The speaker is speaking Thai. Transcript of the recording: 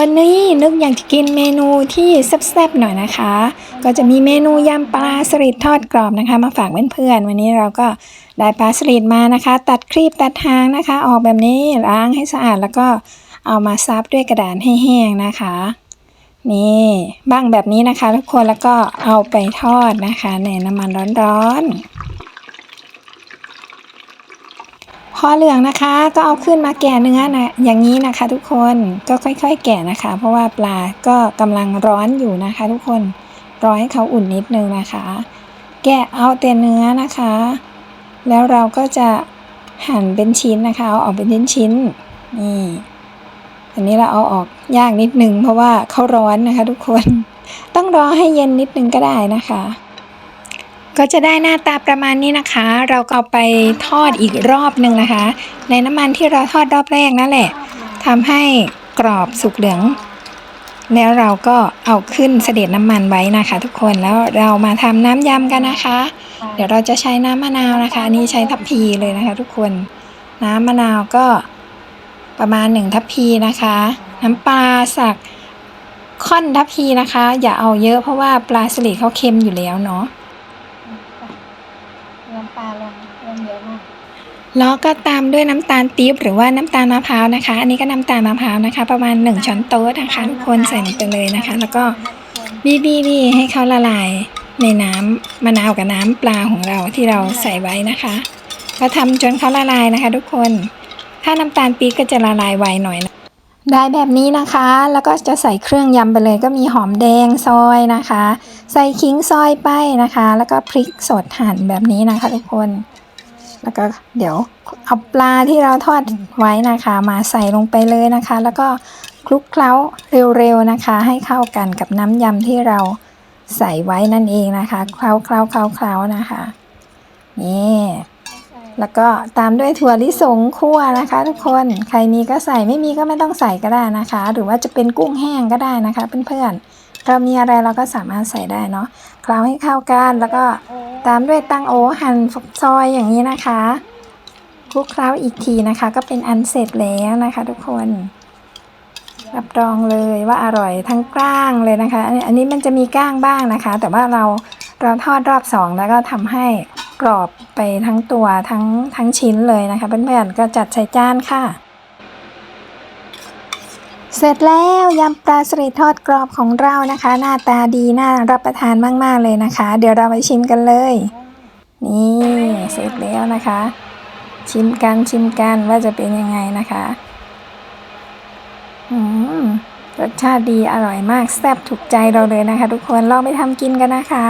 วันนี้นึกอยากจะกินเมนูที่แซ่บๆหน่อยนะคะ ก็จะมีเมนูยำปลาสลิดทอดกรอบนะคะ มาฝากเพื่อนๆวันนี้เราก็ได้ปลาสลิดมานะคะ ตัดครีบตัดหางนะคะ ออกแบบนี้ล้างให้สะอาดแล้วก็เอามาซับด้วยกระดาษให้แห้งนะคะ นี่บ้างแบบนี้นะคะ ทุกคนแล้วก็เอาไปทอดนะคะ ในน้ำมันร้อนๆ พอเหลืองนะคะก็เอาขึ้นมาแกะเนื้อนะอย่างนี้นะคะ ทุกคนก็ค่อย ๆ แกะนะคะ เพราะว่าปลาก็กำลังร้อนอยู่นะคะ ทุกคนรอให้เขาอุ่นนิดนึงนะคะ แกะเอาแต่เนื้อนะคะ แล้วเราก็จะหั่นเป็นชิ้นนะคะเอาออกเป็นชิ้นๆนี่อันนี้เราเอาออกยากนิดนึงเพราะว่าเขาร้อนนะคะ ทุกคนต้องรอให้เย็นนิดนึงก็ได้นะคะ ก็จะได้หน้าตาประมาณนี้นะคะ เราก็ไปทอดอีกรอบหนึ่งนะคะ ในน้ำมันที่เราทอดรอบแรกนั่นแหละทำให้กรอบสุกเหลือง แล้วเราก็เอาขึ้นเสด็จน้ำมันไว้นะคะ ทุกคนแล้วเรามาทำน้ำยำกันนะคะ เดี๋ยวเราจะใช้น้ำมะนาวนะคะนี้ใช้ทัพพีเลยนะคะ ทุกคน น้ำมะนาวก็ประมาณหนึ่งทัพพีนะคะ น้ำปลาสักค่อนทัพพีนะคะ อย่าเอาเยอะเพราะว่าปลาสลิดเขาเค็มอยู่แล้วเนาะ ปลาลงลงเยอะมากแล้วก็ตามด้วยน้ำตาลปี๊บหรือว่าน้ำตาลมะพร้าวนะคะ อันนี้ก็น้ำตาลมะพร้าวนะคะ ประมาณ 1 ช้อนโต๊ะนะคะทุกคนใส่ลงไปเลยนะคะ แล้วก็บีบีบีให้เขาละลายในน้ำมะนาวกับน้ำปลาของเราที่เราใส่ไว้นะคะก็ทำจนเขาละลายนะคะ ทุกคน ถ้าน้ำตาลปี๊บก็จะละลายไวหน่อยนะ ได้แบบนี้นะคะ แล้วก็จะใส่เครื่องยำไปเลยก็มีหอมแดงซอยนะคะ ใส่ขิงซอยไปนะคะ แล้วก็พริกสดหั่นแบบนี้นะคะทุกคน แล้วก็เดี๋ยวเอาปลาที่เราทอดไว้นะคะ มาใส่ลงไปเลยนะคะ แล้วก็คลุกเคล้าเร็วๆนะคะ ให้เข้ากันกับน้ำยำที่เราใส่ไว้นั่นเองนะคะ เคล้าเคล้าเคล้าเคล้านะคะ นี่ แล้วก็ตามด้วยถั่วลิสงคั่วนะคะ ทุกคนใครมีก็ใส่ไม่มีก็ไม่ต้องใส่ก็ได้นะคะ หรือว่าจะเป็นกุ้งแห้งก็ได้นะคะเพื่อนๆเรามีอะไรเราก็สามารถใส่ได้เนาะเคล้าให้เข้ากันแล้วก็ตามด้วยตังโอหั่นซอยอย่างนี้นะคะคลุกเคล้าอีกทีนะคะ ก็เป็นอันเสร็จแล้วนะคะ ทุกคนรับรองเลยว่าอร่อยทั้งกล้างเลยนะคะ อันนี้อันนี้มันจะมีก้างบ้างนะคะ แต่ว่าเราเราทอดรอบสองแล้วก็ทำให้ กรอบไปทั้งตัวทั้งทั้งชิ้นเลยนะคะเพื่อนๆก็จัดใส่จานค่ะ เสร็จแล้วยำปลาสลิดทอดกรอบของเรานะคะ หน้าตาดีน่ารับประทานมากๆเลยนะคะ เดี๋ยวเราไปชิมกันเลย นี่เสร็จแล้วนะคะ ชิมกันชิมกันว่าจะเป็นยังไงนะคะอืมรสชาติดีอร่อยมากแซ่บถูกใจเราเลยนะคะ ทุกคนลองไปทำกินกันนะคะ